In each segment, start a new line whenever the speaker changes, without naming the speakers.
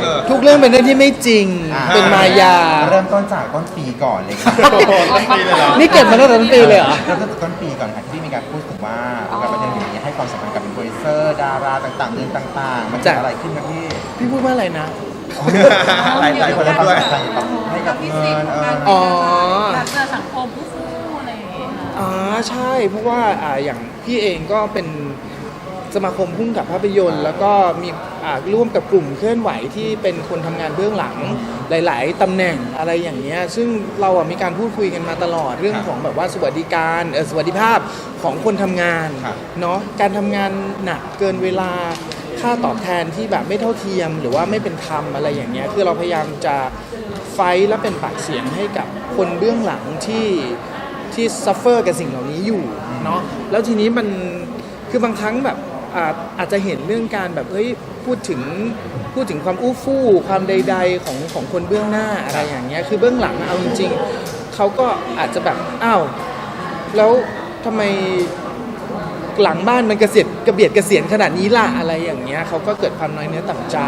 เออ
ทุกเรื่องเป็นเรื่องที่ไม่จริง
อ่า
เป็นมายา
เริ่มต้นจากต้นปีก่อนเลยครับ
ต้นปีเลยเหรอ
นี่เก็บมาตั้งแต่ต้นปีเลยเหรอ
เริ่มต้นจากต้นปีก่อนครับที่มีการพูดถึงว่าวงการบันเทิงอย่างนี้ให้ความสำคัญกับโปรดิวเซอร์ดาราต่างๆเรื่องต่างๆ มันเกิดอะไรขึ้นครับพี่
พี่พูดว่าอะไรนะ
หลายหลายคนแล้วด้วย
ให้กับเงินเออ
อ๋อ
แบบเจอสังคมผู้ฟูอะไรอย่างเงี้ยค่ะ
อ๋อใช่เพราะว่าอ่าอย่างพี่เองก็เป็น สมาคมพุ่งกับภาพยนตร์ แล้วก็มีอ่าร่วมกับกลุ่มเคลื่อนไหวที่เป็นคนทำงานเบื้องหลังหลาย ๆตำแหน่งอะไรอย่างเงี้ยซึ่งเราอะมีการพูดคุยกันมาตลอดเรื่องของแบบว่าสวัสดิการเออสวัสดิภาพของคนทำงาน
ครับ
เนาะการทำงานหนักเกินเวลาค่าตอบแทนที่แบบไม่เท่าเทียม หรือว่าไม่เป็นธรรมอะไรอย่างเงี้ยคือเราพยายามจะไฟท์และเป็นปากเสียงให้กับคนเบื้องหลังที่ที่ซัฟเฟอร์กับสิ่งเหล่านี้อยู่เนาะแล้วทีนี้มันคือบางครั้งแบบ อาจจะเห็นเรื่องการแบบเฮ้ยพูดถึงพูดถึงความอู้ฟู่ความใด ๆ ของของคนเบื้องหน้าอะไรอย่างเงี้ยคือเบื้องหลังเอาจริงๆเขาก็อาจจะแบบอ้าวแล้วทำไมหลังบ้านมันกระเสียดกระเบียดกระเสียนขนาดนี้ล่ะอะไรอย่างเงี้ยเขาก็เกิดความน้อยเนื้อต่ำใจ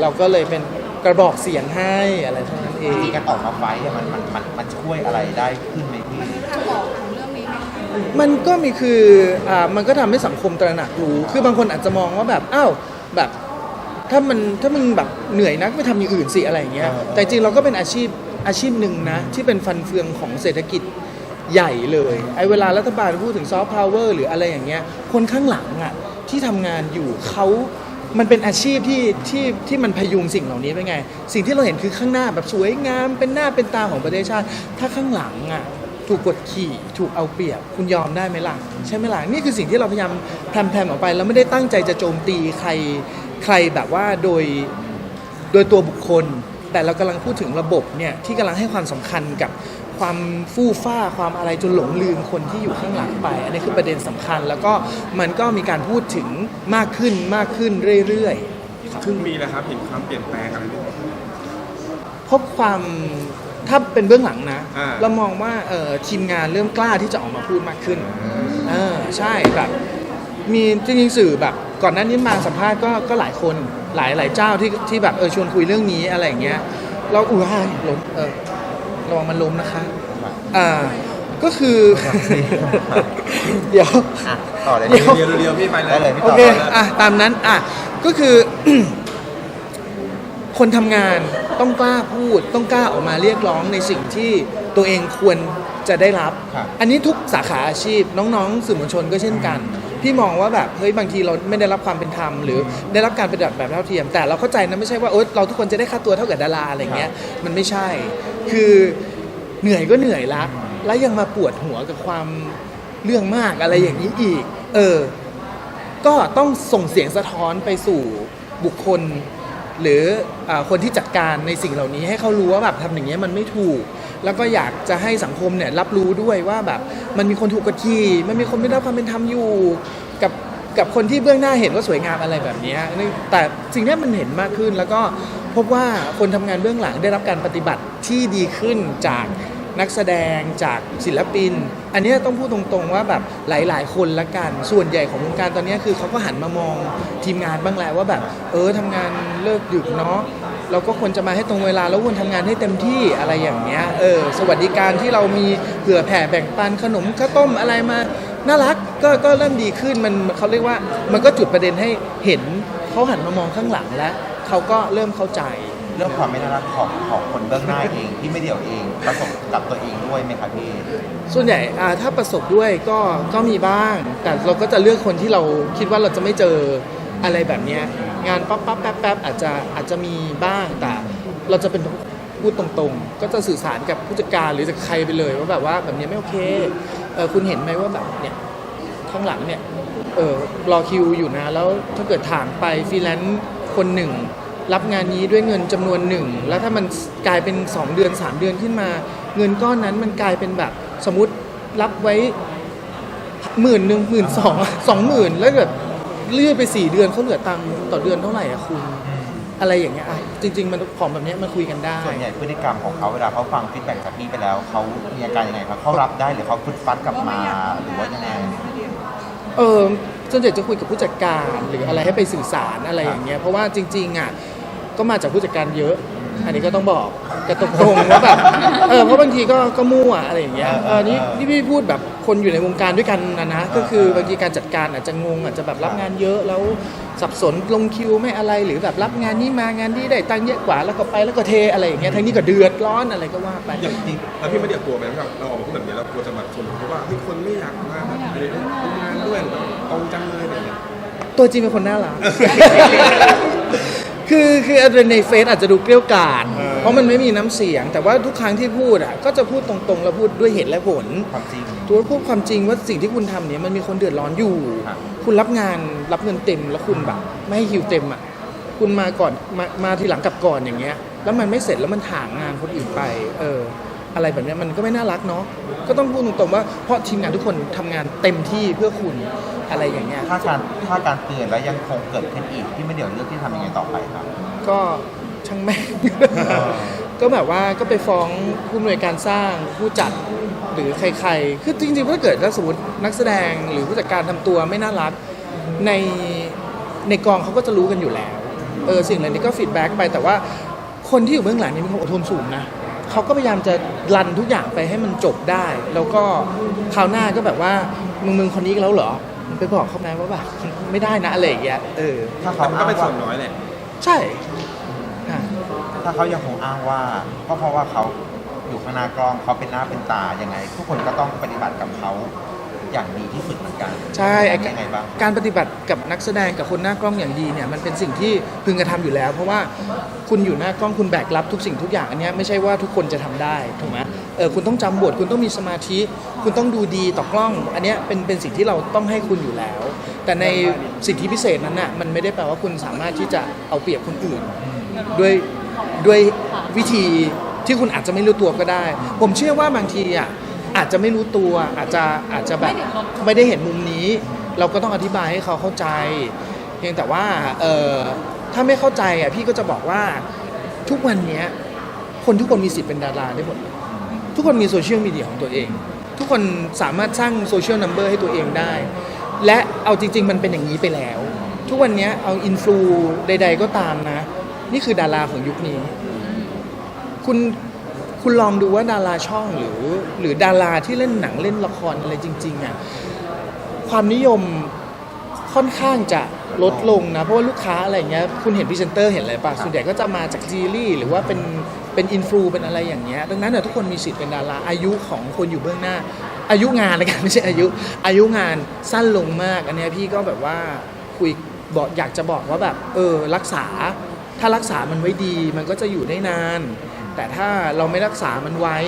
เราก็เลยเป็นกระบอกเสียงให้อะไรเท่านั้นเอง
การออกมาไฟมันมันมันมันช่วยอะไรได้ขึ้นไหมพี่
มคะ
มันก็มีคืออ่ามันก็ทำให้สังคมตระหนักรู้ คือบางคนอาจจะมองว่าแบบอ้าวแบบถ้ามันถ้ามึงแบบเหนื่อยนักไปทำอย่างอื่นสิอะไรอย่างเงี้ย
เออ
แต่จริงเราก็เป็นอาชีพอาชีพหนึ่งนะ ที่เป็นฟันเฟืองของเศรษฐกิจใหญ่เลยไอ้เวลารัฐบาลพูดถึงซอฟต์พาวเวอร์หรืออะไรอย่างเงี้ยคนข้างหลังอะที่ทำงานอยู่เขามันเป็นอาชีพที่ที่ที่มันพยุงสิ่งเหล่านี้ไปไง สิ่งที่เราเห็นคือข้างหน้าแบบสวยงามเป็นหน้าเป็นตาของประเทศชาติ ถ้าข้างหลังอะ ถูกกดขี่ถูกเอาเปรียบ คุณยอมได้ไหมล่ะใช่ไหมล่ะนี่คือสิ่งที่เราพยายามแพรมๆออกไป แล้วไม่ได้ตั้งใจจะโจมตีใครใครแบบว่าโดยโดยตัวบุคคล แต่เรากำลังพูดถึงระบบเนี่ยที่กำลังให้ความสำคัญกับความฟู่ฟ้าความอะไรจนหลงลืมคนที่อยู่ข้างหลังไป อันนี้คือประเด็นสำคัญ แล้วก็มันก็มีการพูดถึงมากขึ้นมากขึ้นเรื่อยๆ
ครึ่งปีแล้วครับเห็นความเปลี่ยนแปลงอะไรไหม
พบความ ถ้าเป็นเบื้องหลังนะ
อ่า
เรามองว่าเอ่อทีมงานเริ่มกล้าที่จะออกมาพูดมากขึ้นเออใช่แบบมีจริงๆสื่อแบบก่อนหน้านี้มาสัมภาษณ์ก็ก็หลายคนหลายหลายเจ้าที่ที่แบบเออชวนคุยเรื่องนี้อะไรอย่างเงี้ยเราอุ้ยล้มเออระวังมันล้มนะคะอ่าก็คือ เดี๋ยว
อะต่อเลย
เดี๋ยว
เรียวเรียวๆพี่ไปเลย
ได้เลยพี่
โอ
ต่อ
เค
เลย
อะ ตามนั้น อะ ก็คือ คนทำงาน ต้องกล้าพูด ต้องกล้าออกมาเรียกร้องในสิ่งที่ตัวเองควรจะได้รับ
ครับ
อันนี้ทุกสาขาอาชีพน้องๆสื่อมวลชนก็เช่นกัน พี่มองว่าแบบเฮ้ยบางทีเราไม่ได้รับความเป็นธรรมหรือได้รับการปฏิบัติแบบเท่าเทียม แต่เราเข้าใจนะไม่ใช่ว่าเออเราทุกคนจะได้ค่าตัวเท่ากับดาราอะไรเงี้ยมันไม่ใช่ คือเหนื่อยก็เหนื่อยละแล้วยังมาปวดหัวกับความเรื่องมากอะไรอย่างนี้อีก เออ ก็ต้องส่งเสียงสะท้อนไปสู่บุคคล หรืออคนที่จัดการในสิ่งเหล่านี้ให้เขารู้ว่าแบบทำอย่างนี้ยมันไม่ถูก แล้วก็อยากจะให้สังคมเนี่ยรับรู้ด้วยว่าแบบมันมีคนถูกกดขี่มันมีคนไม่ได้รับความเป็นธรรมอยู่กับกับคนที่เบื้องหน้าเห็นว่าสวยงามอะไรแบบนี้แต่สิ่งนี้มันเห็นมากขึ้นแล้วก็พบว่าคนทำงานเบื้องหลังได้รับการปฏิบัติที่ดีขึ้นจาก นักแสดงจากศิลปิน อันนี้ต้องพูดตรงๆว่าแบบหลาย ๆ คนละกัน ส่วนใหญ่ของวงการตอนนี้คือเขาก็หันมามองทีมงานบ้างแล้วว่าแบบ เออทำงานเลิกดึกเนาะเราก็ควรจะมาให้ตรงเวลาแล้วควรทำงานให้เต็มที่อะไรอย่างเงี้ยเออสวัสดิการที่เรามีเผื่อแผ่แบ่งปันขนมข้าวต้มอะไรมาน่ารักก็ก็เริ่มดีขึ้นมันเขาเรียกว่ามันก็จุดประเด็นให้เห็นเขาหันมามองข้างหลังแล้วเขาก็เริ่มเข้าใจ
เรื่องความไม่น่ารักของของคนเบื้องหน้า เองที่ไม่เดี่ยวเองประสบกับตัวเองด้วยไหมครับพี่
ส่วนใหญ่อ่าถ้าประสบด้วยก็ก็มีบ้าง แต่เราก็จะเลือกคนที่เราคิดว่าเราจะไม่เจออะไรแบบเนี้ยงานปั๊บปั๊บแป๊บแป๊บอาจจะอาจจะมีบ้างแต่เราจะเป็นพูดตรงๆ ก็จะสื่อสารกับผู้จัดการหรือจากใครไปเลยว่าแบบว่าแบบเนี้ยไม่โอเคเออคุณเห็นไหมว่าแบบเนี่ยข้างหลังเนี่ยเออรอคิวอยู่นะแล้วถ้าเกิดถางไปฟรีแลนซ์คนหนึ่ง รับงานนี้ด้วยเงินจำนวนหนึ่ง แล้วถ้ามันกลายเป็น 2 เดือน 3 เดือนขึ้นมา เงินก้อนนั้นมันกลายเป็นแบบสมมติรับไว้หมื่นหนึ่งหมื่นสองสองหมื่นแล้วแบบเลื่อนไป 4 เดือนเขาเหลือตังค์ต่อเดือนเท่าไหร่อะคุณอะไรอย่างเงี้ยอะจริง ๆ มันของแบบเนี้ยมันคุยกันได้
ส่วนใหญ่พฤติกรรมของเขาเวลาเขาฟังฟีดแบ็กจากพี่ไปแล้วเขามีอาการยังไงครับเขารับได้หรือเขาฟึดฟัดกลับมาหรือว่ายังไง
เออส่วนใหญ่จะคุยกับผู้จัดการหรืออะไรให้ไปสื่อสารอะไรอย่างเงี้ยเพราะว่าจริงๆอะ ก็มาจากผู้จัดการเยอะ อันนี้ก็ต้องบอกกันตรงๆว่าแบบเออเพราะบางทีก็ก็มั่วอะไรอย่างเงี้ยเออนี่นี่พี่พูดแบบคนอยู่ในวงการด้วยกันนะนะก็คือบางทีการจัดการอาจจะงงอาจจะแบบรับงานเยอะแล้วสับสนลงคิวไม่อะไรหรือแบบรับงานนี้มางานนี้ได้ตังค์เยอะกว่าแล้วก็ไปแล้วก็เทอะไรอย่างเงี้ยทั้งนี้ก็เดือดร้อนอะไรก็ว่าไป
อย่างแล้วพี่ไม่เดือดกลัวไหมครับเราออกมาพูดแบบนี้เรากลัวจะแบบชนเพราะว่าเฮ้ยคนไม่อยากมาแบบอะไรทำงานด้วยแบบตรงจังเลยอะไรอย่างเงี้ย
ตัวจริงเป็นคนน่ารัก คือคือในเฟซอาจจะดูเกลี้ยวกล่อมเพราะมันไม่มีน้ำเสียง แต่ว่าทุกครั้งที่พูดอะก็จะพูดตรงๆ แล้วพูดด้วยเหตุและผล
ความจริง
ตัวพูดความจริงว่าสิ่งที่คุณทำเนี่ยมันมีคนเดือดร้อนอยู่
ครับ
คุณรับงานรับเงินเต็มแล้วคุณแบบไม่ให้คิวเต็มอะคุณมาก่อนมามาทีหลังกลับก่อนอย่างเงี้ย แล้วมันไม่เสร็จแล้วมันถางงานคนอื่นไป เออ อะไรแบบเนี้ยมันก็ไม่น่ารักเนาะก็ต้องพูดตรงๆว่าเพราะทีมงานทุกคนทำงานเต็มที่เพื่อคุณอะไรอย่างเงี้ย
ถ้าการถ้าการเตือนแล้วยังคงเกิดขึ้นอีกที่ไม่เดี๋ยวเลือกที่ทำยังไงต่อไปครับ
ก็ช่างแม่ง
อ
ก็แบบว่าก็ไปฟ้องผู้อำนวยการสร้างผู้จัดหรือใครๆ คือจริงๆถ้าเกิดถ้าสมมตินักแสดงหรือผู้จัดการทำตัวไม่น่ารักในในกองเขาก็จะรู้กันอยู่แล้ว เออสิ่งเหล่านี้ก็ฟีดแบ็กไปแต่ว่าคนที่อยู่เบื้องหลังนี่มีความอดทนสูงนะ เขาก็พยายามจะรันทุกอย่างไปให้มันจบได้ แล้วก็คราวหน้าก็แบบว่ามึงมึงคนนี้อีกแล้วเหรอมึงไปบอกเขาไหมว่าแบบไม่ได้นะอะไรอย่างเงี้ยเออ
ถ้า
แต่
เขา
มันก็
อ้าง
เป็นส่
ว่า
วนน้อยแหละ
ใช่อะ
ถ้าเขายังคงอ้างว่าก็เพราะว่าเขาอยู่ข้างหน้ากล้องเขาเป็นหน้าเป็นตายังไง ทุกคนก็ต้องปฏิบัติกับเขา อย่างดีที่สุดเหมือนกัน
ใช่ไอ้
ยังไงบ้าง
การปฏิบัติกับนักแสดงกับคนหน้ากล้องอย่างดีเนี่ยมันเป็นสิ่งที่พึงกระทำอยู่แล้ว เพราะว่าคุณอยู่หน้ากล้องคุณแบกรับทุกสิ่งทุกอย่างอันเนี้ยไม่ใช่ว่าทุกคนจะทำได้ถูกไหมเออคุณต้องจำบทคุณต้องมีสมาธิ คุณต้องดูดีต่อกล้อง อันเนี้ยเป็นเป็นสิ่งที่เราต้องให้คุณอยู่แล้ว แต่ในสิทธิพิเศษนั้นน่ะมันไม่ได้แปลว่าคุณสามารถที่จะเอาเปรียบคนอื่น ด้วยด้วยวิธีที่คุณอาจจะไม่รู้ตัวก็ได้ ผมเชื่อว่าบางทีอะ อาจจะไม่รู้ตัวอาจจะอาจจะแบบไม่ได้เห็นมุมนี้ เราก็ต้องอธิบายให้เขาเข้าใจ เพียงแต่ว่าเออถ้าไม่เข้าใจอะพี่ก็จะบอกว่าทุกวันเนี้ยคนทุกคนมีสิทธิ์เป็นดาราได้หมดเลยทุกคนมีโซเชียลมีเดียของตัวเอง ทุกคนสามารถสร้างโซเชียลนัมเบอร์ให้ตัวเองได้ และเอาจริง ๆ มันเป็นอย่างนี้ไปแล้ว ทุกวันเนี้ยเอาอินฟลูใด ๆ ก็ตามนะ นี่คือดาราของยุคนี้ คุณ คุณลองดูว่าดาราช่องหรือ หรือดาราที่เล่นหนังเล่นละครอะไรจริงๆอะความนิยมค่อนข้างจะลดลงนะ เพราะว่าลูกค้าอะไรเงี้ยคุณเห็นพรีเซนเตอร์เห็นอะไรป่ะส่วนใหญ่ก็จะมาจากซีรีส์หรือว่าเป็นเป็นอินฟลูเป็นอะไรอย่างเงี้ยดังนั้นน่ะทุกคนมีสิทธิ์เป็นดาราอายุของคนอยู่เบื้องหน้า อายุงานเลยกันไม่ใช่อายุ อายุงานสั้นลงมาก อันนี้พี่ก็แบบว่าคุยบอกอยากจะบอกว่าแบบเออรักษาถ้ารักษามันไว้ดีมันก็จะอยู่ได้นาน แต่ถ้าเราไม่รักษามันไว้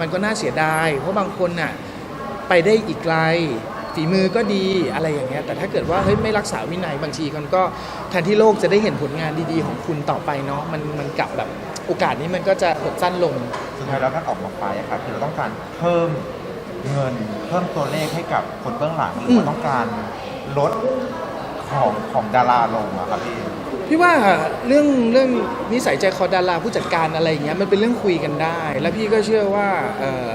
มันก็น่าเสียดาย เพราะบางคนน่ะไปได้อีกไกล ฝีมือก็ดีอะไรอย่างเงี้ย แต่ถ้าเกิดว่าเฮ้ยไม่รักษาวินัยบางทีมันก็แทนที่โลกจะได้เห็นผลงานดีๆของคุณต่อไปเนาะ มันมันกลับแบบโอกาสนี้มันก็จะหดสั้นลง
สุดท้ายแล้วกาออกมาไปอะครับคือเราต้องการเพิ่มเงินเพิ่มตัวเลขให้กับคนเบื้องหลังหรือว่าต้องการลดของของดาราลงอะครับพี่
พี่ว่าเรื่องเรื่องนิสัยใจคอดาราผู้จัดการอะไรอย่างเงี้ยมันเป็นเรื่องคุยกันได้ แล้วพี่ก็เชื่อว่าเออ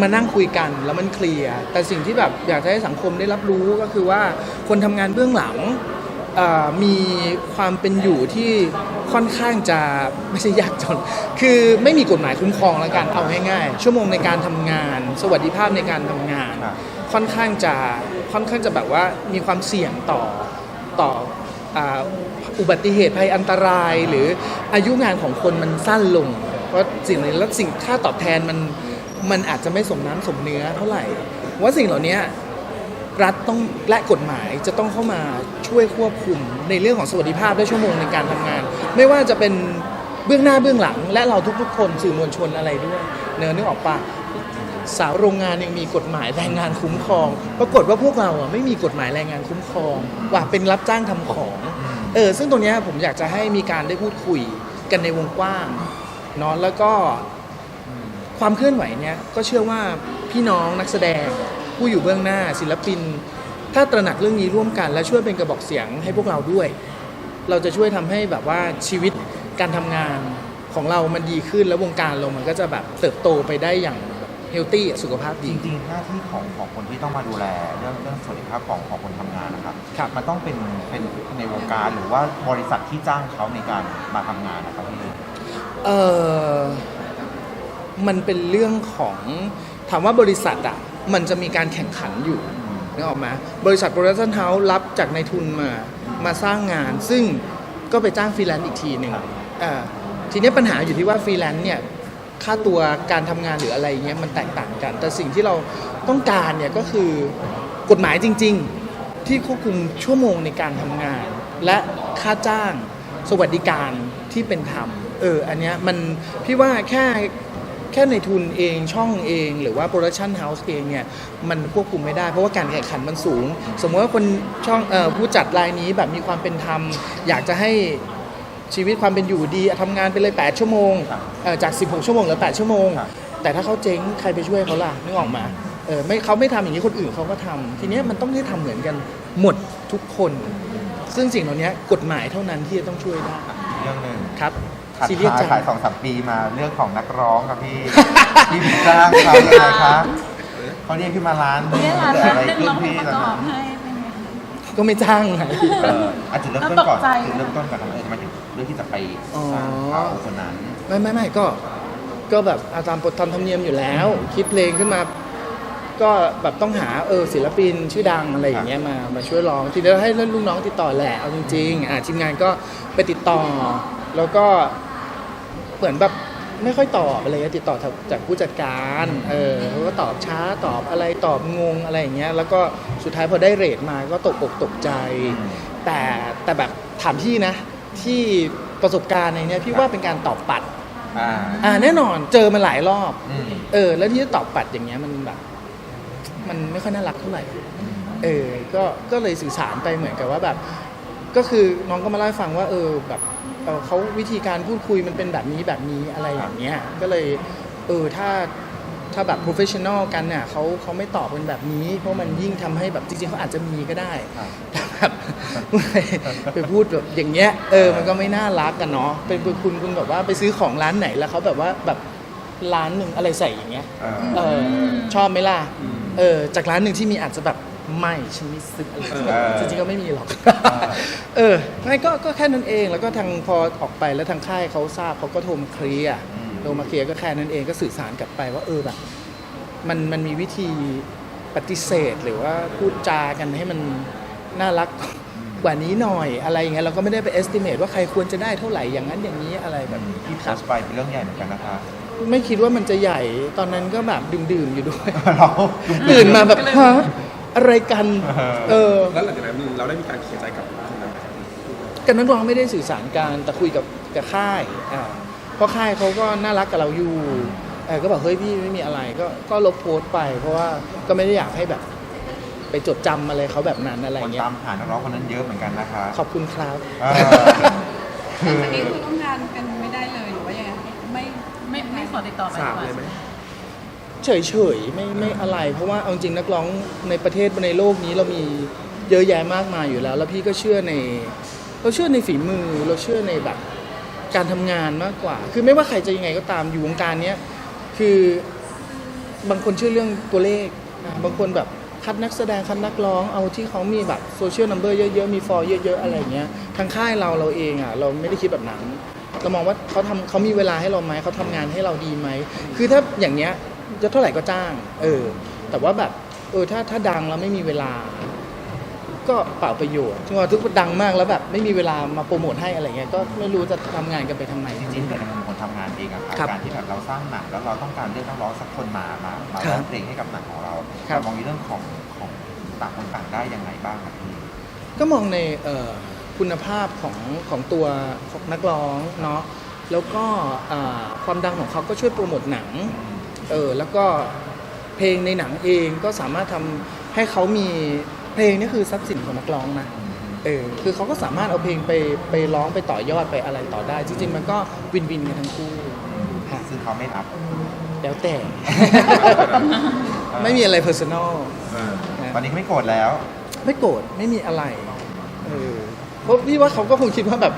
มานั่งคุยกันแล้วมันเคลียร์แต่สิ่งที่แบบอยากจะให้สังคมได้รับรู้ก็คือว่าคนทำงานเบื้องหลังมีความเป็นอยู่ที่ค่อนข้างจะไม่ใช่ยากจน คือไม่มีกฎหมายคุ้มครองแล้วกันเอาง่ายๆชั่วโมงในการทำงาน สวัสดิภาพในการทำงาน
ค่
อนข้างจะค่อนข้างจะแบบว่ามีความเสี่ยงต่อต่อ อุบัติเหตุภัยอันตรายหรืออายุงานของคนมันสั้นลง เพราะสิ่งนี้แล้วสิ่งค่าตอบแทนมันมันอาจจะไม่สมน้ำสมเนื้อเท่าไหร่ ว่าสิ่งเหล่านี้รัฐต้องและกฎหมายจะต้องเข้ามาช่วยควบคุมในเรื่องของสวัสดิภาพและชั่วโมงในการทำงาน ไม่ว่าจะเป็นเบื้องหน้าเบื้องหลัง และเราทุกๆ คนสื่อมวลชนอะไรด้วย เนื้อนึกออกปะ สาวโรงงานยังมีกฎหมายแรงงานคุ้มครอง ปรากฏว่าพวกเราอะไม่มีกฎหมายแรงงานคุ้มครอง ว่าเป็นรับจ้างทำของเออซึ่งตรงเนี้ยผมอยากจะให้มีการได้พูดคุยกันในวงกว้างเนาะแล้วก็ความเคลื่อนไหวเนี้ยก็เชื่อว่าพี่น้องนักแสดง ผู้อยู่เบื้องหน้าศิลปิน ถ้าตระหนักเรื่องนี้ร่วมกัน และช่วยเป็นกระบอกเสียงให้พวกเราด้วย เราจะช่วยทำให้แบบว่าชีวิตการทำงานของเรามันดีขึ้นแล้ววงการเรามันก็จะแบบเติบโตไปได้อย่างแบบ เฮลตี้สุขภาพ
จ
ดี
ริงๆ หน้าที่ของของคนที่ต้องมาดูแล เรื่องเรื่องสวัสดิภาพของของคนทำงานนะครับ
ครับ
มันต้องเป็นเป็นในวงการหรือว่าบริษัทที่จ้างเขาในการมาทำงานนะครับพี่
เออมันเป็นเรื่องของถามว่าบริษัทอะมันจะมีการแข่งขันอยู่นึกออกไหมบริษัทโปรดักชั่นเฮาส์รับจากในายทุนมา มาสร้างงาน ซึ่งก็ไปจ้างฟรีแลนซ์อีกทีหนึ่งอ่าทีนี้ปัญหาอยู่ที่ว่าฟรีแลนซ์เนี่ย ค่าตัวการทำงานหรืออะไรเงี้ยมันแตกต่างกัน แต่สิ่งที่เราต้องการเนี่ยก็คือกฎหมายจริง ๆ ที่ควบคุมชั่วโมงในการทำงาน และค่าจ้างสวัสดิการที่เป็นธรรมเอออันเนี้ยมันพี่ว่าแค่แค่ในทุนเองช่องเอง หรือว่าโปรดักชันเฮาส์เองเนี่ยมันควบคุมไม่ได้ เพราะว่าการแข่งขันมันสูง สมมติว่าคนช่องเออผู้จัดรายนี้แบบมีความเป็นธรรม อยากจะให้ ชีวิตความเป็นอยู่ดีทำงานไปเลย 8 ชั่วโมง
ครับ
เอ่อจาก 16 ชั่วโมงเหลือ 8 ชั่วโมง
ครับ
แต่ถ้าเขาเจ๊งใครไปช่วยเขาล่ะนึกออกมาเออไม่เขาไม่ทำอย่างนี้คนอื่นเขาก็ทำทีเนี้ยมันต้องได้ทำเหมือนกันหมดทุกคน ซึ่งสิ่งเหล่านี้กฎหมายเท่านั้นที่จะต้องช่วยได้
เรื่องหนึ่ง
ครับ
ถัด
ซีเรียส
มา
จัง
ขายสองสามปีมาเรื่องของนักร้องครับพี่ พี่พี่จ้างเขายังไงครับเขาเรียกขึ้นมาร้าน
เนี่ยร้าน
เกิด
ร้าน
อะไร
หนึ่ง
ขึ้น
ร้องเพลง
พี่
ประ
ตอน
กอ
นั้
บ
น
ให้เป็นไงคะ
ก็ไม่จ้างไง
เอออาจจะเริ่มต้นก่อน
แล้วตกใจ
จุดเริ่มต้นก่อนทำไมทำไมถึง เรื่องที่จะไป
อ๋อ
สร้างเขาคนนั้น
ไม่ไม่ไม่ก็ก็แบบอาตามกฎตามธรรมเนียมอยู่แล้ว คิดเพลงขึ้นมา ก็แบบต้องหาเออศิลปินชื่อดังอะไรอย่างเงี้ยมามาช่วยร้องทีเดียวให้ลูกน้องติดต่อแหละเอาจริงๆอ่าทีมงานก็ไปติดต่อ แล้วก็เหมือนแบบไม่ค่อยตอบอะไรเงี้ยติดต่อจากจากผู้จัดการเออเขาก็ตอบช้าตอบอะไรตอบงงอะไรอย่างเงี้ยแล้วก็สุดท้ายพอได้เรทมาก็ตกอกตกใจ แต่แต่แบบถามพี่นะ ที่ประสบการณ์ในเนี้ยพี่ว่าเป็นการตอบปัด
อ่า
อ่าแน่นอนเจอมาหลายรอบ
อืม
เออ แล้วที่จะตอบปัดอย่างเงี้ยมันแบบ มันไม่ค่อยน่ารักเท่าไหร่ เออ ก็ก็เลยสื่อสารไปเหมือนกับว่าแบบ ก็คือน้องก็มาเล่าให้ฟังว่า เออแบบเออเขาวิธีการพูดคุยมันเป็นแบบนี้แบบนี้อะไรอย่างเงี้ย ก็เลย เออถ้า ถ้าแบบ professional กันเนี่ยเขาเขาไม่ตอบกันแบบนี้ เพราะมันยิ่งทำให้แบบจริงๆเขาอาจจะมีก็ได้
ครับ
แต่แบบไปพูดแบบอย่างเงี้ยเออมันก็ไม่น่ารักกันเนาะเป็นคุณคุณแบบว่าไปซื้อของร้านไหนแล้วเขาแบบว่าแบบร้านหนึ่งอะไรใส่อย่างเงี้ย
เออ
เออชอบไหมล่ะเออจากร้านหนึ่งที่มีอาจจะแบบไม่ฉันไม่ซื้ออะไร
เออ
จริงๆก็ไม่มีหรอก เออไม่ก็ก็แค่นั้นเองแล้วก็ทางพอออกไปแล้วทางค่ายเขาทราบเขาก็โทรมาเคลียร์
อืม
โทรมาเคลียร์ก็แค่นั้นเองก็สื่อสารกลับไปว่าเออแบบมันมันมีวิธีปฏิเสธหรือว่าพูดจากันให้มันน่ารักกว่านี้หน่อยอะไรอย่างเงี้ยเราก็ไม่ได้ไป estimate ว่าใครควรจะได้เท่าไหร่อย่างนั้นอย่างนี้อะไรแบบนี้
ที่โพสต์ไปเป็นเรื่องใหญ่เหมือนกันนะคะ
ไม่คิดว่ามันจะใหญ่ตอนนั้นก็แบบดื่มๆอยู่ด้วย
เรา
ตื่นมาแบบฮะอะไรกัน เออ
แล้วหลังจากนั้นเราได้มีการเคลียร์ใจกับคนนั้นไหมครับ
กันนักร้องไม่ได้สื่อสารกันแต่คุยกับกับค่ายอ่า เพราะค่ายเขาก็น่ารักกับเราอยู่เออก็บอกเฮ้ยพี่ไม่มีอะไรก็ก็ลบโพสต์ไป เพราะว่าก็ไม่ได้อยากให้แบบ ไปจดจำอะไรเขาแบบนั้นอะไร
คน
เงี้ย
ตามหานักร้องคนนั้นเยอะเหมือนกันนะคะ
ขอบคุณครับ
เออ
อันนี้คือร่วมงานกันไม่ได้เลยหรือว่ายังไงไม่ไม่ไม่ขอติดต่อไป
สาม
ดีกว่า
เลยไหม
เฉยๆไม่ไม่อะไร เพราะว่าเอาจริงนักร้องในประเทศในโลกนี้เรามีเยอะแยะมากมายอยู่แล้ว แล้วพี่ก็เชื่อใน เราเชื่อในฝีมือเราเชื่อในแบบ การทำงานมากกว่า คือไม่ว่าใครจะยังไงก็ตามอยู่วงการเนี้ยคือบางคนเชื่อเรื่องตัวเลขอะบางคนแบบคัดนักแสดงคัดนักร้องเอาที่เขามีแบบโซเชียลนัมเบอร์เยอะๆ มีฟอลเยอะๆ อะไรเงี้ยทางค่ายเราเราเองอะเราไม่ได้คิดแบบนั้น เรามองว่าเขาทำเขามีเวลาให้เราไหมเขาทำงานให้เราดีไหม คือถ้าอย่างเนี้ยจะเท่าไหร่ก็จ้าง เออ แต่ว่าแบบเออถ้าถ้าดังแล้วไม่มีเวลา ก็เปล่าประโยชน์ที่ว่าทุกคนดังมากแล้วแบบไม่มีเวลามาโปรโมทให้อะไรเงี้ยก็ไม่รู้จะทำงานกันไปทำไม
จริงๆแต่ในมุมคนทำงานเองอะค่ะ
ครับ
การที่แบบเราสร้างหนังแล้วเราต้องการเลือกนักร้องสักคนมามามา
ครับ
ร้องเพลงให้กับหนังของเรา
ครับ
เรามองในเรื่องของของต่างคนต่างได้ยังไงบ้างครับพี่
ก็มองในเอ่อคุณภาพของของตัวของนักร้องเนาะแล้วก็อ่าความดังของเขาก็ช่วยโปรโมทหนังเออแล้วก็เพลงในหนังเองก็สามารถทำให้เขามี เพลงนี่คือทรัพย์สินของนักร้องนะเออคือเขาก็สามารถเอาเพลงไปไปร้องไปต่อยอดไปอะไรต่อได้ จริงๆมันก็วินวินกันทั้งคู่ค่ะ
ซึ่งเขาไม่รับ
แล้วแต่ ไม่มีอะไรเพอร์ซันอล
เออ
ตอนนี้ไม่โกรธแล้ว
ไม่โกรธไม่มีอะไรเออเพราะพี่ว่าเขาก็คงคิดว่าแบบ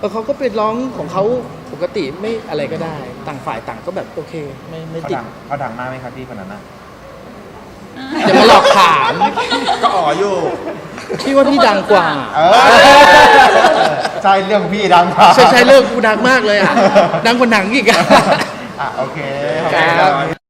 อเขาก็ไปร้องของเขาปกติไม่อะไรก็ได้ ต่างฝ่ายต่างก็แบบโอเค ไม่ไม่
เขา
ติด
ดังเขาดังมากไหมครับพี่คนนั้นนะ
อย่ามาหลอ กถาม
ก็อ๋ออยู่
พี่ว่าพี่ดังกว่า
เออใช่เรื่องพี่ดังกว่า
ใช่ใช่เลิกกูดังมากเลยอะ ดังกว่าหนังอีกอะ
อะโอเคขอบ
ค
คุณ
รับ
ครับ